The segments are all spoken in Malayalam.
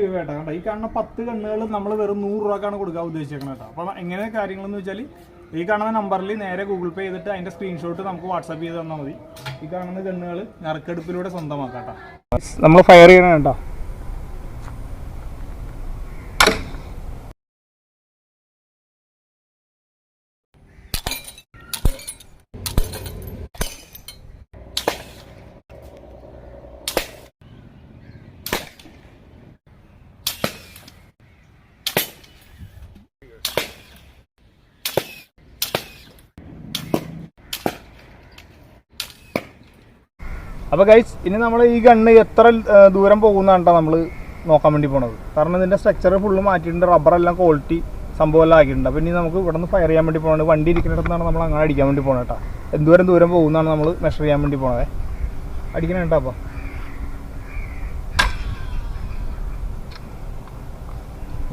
ഗീവ് കേട്ടോ കേട്ടോ ഈ കാണുന്ന പത്ത് കണ്ണുകൾ നമ്മൾ വെറും നൂറ് രൂപക്കാണ് കൊടുക്കാൻ ഉദ്ദേശിക്കുന്നത് കേട്ടോ. അപ്പം എങ്ങനെ കാര്യങ്ങളെന്ന് വെച്ചാൽ ഈ കാണുന്ന നമ്പറിൽ നേരെ ഗൂഗിൾ പേ ചെയ്തിട്ട് അതിന്റെ സ്ക്രീൻഷോട്ട് നമുക്ക് വാട്സാപ്പ് ചെയ്ത് തന്നാൽ മതി. ഈ കാണുന്ന കണ്ണുകൾ നറുക്കെടുപ്പിലൂടെ സ്വന്തമാക്കാം കേട്ടോ. നമ്മൾ ഫയർ ചെയ്യണം കേട്ടോ അപ്പോൾ ഗൈസ് ഇനി നമ്മൾ ഈ ഗണ്ണ് എത്ര ദൂരം പോകുന്നതാണ് നമ്മൾ നോക്കാൻ വേണ്ടി പോണത്. കാരണം ഇതിന്റെ സ്ട്രക്ചർ ഫുള്ള് മാറ്റിയിട്ടുണ്ട് റബ്ബറെല്ലാം ക്വാളിറ്റി സംഭവമെല്ലാം ആക്കിയിട്ടുണ്ട്. അപ്പോൾ ഇനി നമുക്ക് ഇവിടെ നിന്ന് ഫയർ ചെയ്യാൻ വേണ്ടി പോകണത് വണ്ടി ഇരിക്കുന്നിടത്താണ് നമ്മൾ അങ്ങനെ അടിക്കാൻ വേണ്ടി പോകണം കേട്ടോ എന്തോരം ദൂരം പോകുന്നതാണ് നമ്മൾ മെഷർ ചെയ്യാൻ വേണ്ടി പോണത്. അടിക്കണം കേട്ടോ അപ്പോൾ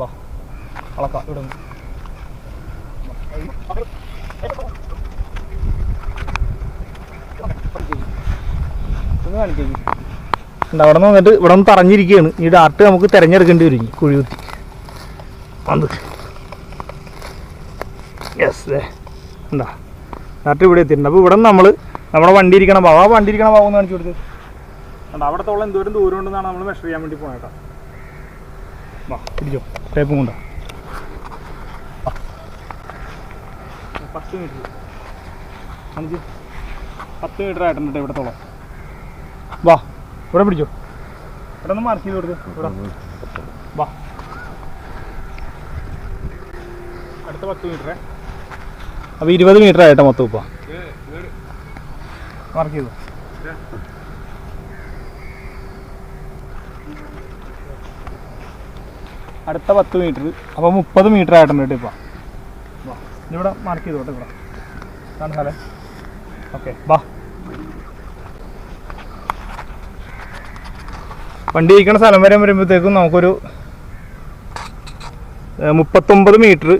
വാ അളക്കാം ഇവിടെ നിന്ന് അവിടെ നിന്ന് വന്നിട്ട് ഇവിടെ നിന്ന് തറഞ്ഞിരിക്കുകയാണ്. ഈ ഡാർട്ട് നമുക്ക് തിരഞ്ഞെടുക്കേണ്ടി വരും ഇനി കുഴി കുത്തി വന്ന് യെസ് എന്താ? ഡാർട്ട് ഇവിടെ എത്തിയിട്ടുണ്ട്. അപ്പോൾ ഇവിടെ നമ്മൾ നമ്മുടെ വണ്ടി ഇരിക്കണ ഭാവം ആ വണ്ടി ഇരിക്കണ ഭാവം എന്ന് കാണിച്ചു കൊടുത്ത് ഉണ്ട് അവിടത്തോളം എന്തോരം ദൂരം ഉണ്ടെന്നാണ് നമ്മൾ മെഷർ ചെയ്യാൻ വേണ്ടി പോകണം കേട്ടോ വാ പിടിച്ചോ. ടേപ്പും കൊണ്ടോ. പത്ത് മീറ്റർ അഞ്ച് പത്ത് മീറ്റർ ആയിട്ടുണ്ട് ഇവിടത്തോളം വാ ഇവിടെ പിടിച്ചോ. ഇവിടെ ഒന്ന് മാർക്ക് ചെയ്ത് കൊടുത്ത് ഇവിടെ. വാ. അടുത്ത പത്ത് മീറ്റർ അപ്പോൾ ഇരുപത് മീറ്റർ ആയിട്ടോ മൊത്തം ഇപ്പോൾ മാർക്ക് ചെയ്തു. അടുത്ത പത്ത് മീറ്റർ അപ്പോൾ മുപ്പത് മീറ്റർ ആയിട്ടുണ്ട് കേട്ടോ ഇപ്പോൾ ഇവിടെ മാർക്ക് ചെയ്തോട്ടെ ഇവിടെ. കാണാലേ ഓക്കെ വാ. വണ്ടി ഇരിക്കുന്ന സ്ഥലം വരെ വരുമ്പോഴത്തേക്കും നമുക്കൊരു മുപ്പത്തൊമ്പത് മീറ്റർ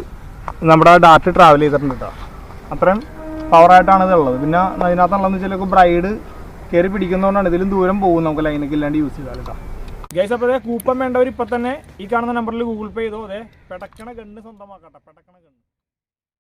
നമ്മുടെ ഡാറ്റ ട്രാവൽ ചെയ്തിട്ടുണ്ട് കേട്ടോ അത്രയും പവറായിട്ടാണ് ഇതുള്ളത്. പിന്നെ അതിനകത്തുള്ളതെന്ന് വെച്ചാൽ ബ്രൈഡ് കയറി പിടിക്കുന്നതുകൊണ്ടാണ് ഇതിലും ദൂരം പോകും നമുക്ക് ലൈനൊക്കെ ഇല്ലാണ്ട് യൂസ് ചെയ്താൽ കേട്ടോ ഗൈസ് അപ്പോൾ കൂപ്പം കൂപ്പൺ വേണ്ടവർ ഇപ്പം തന്നെ ഈ കാണുന്ന നമ്പറിൽ ഗൂഗിൾ പേ ചെയ്തോ. അതെ പെടക്കണ ഗണ്ണ് സ്വന്തമാക്കട്ടെ. പെടക്കണ ഗണ്ണ്.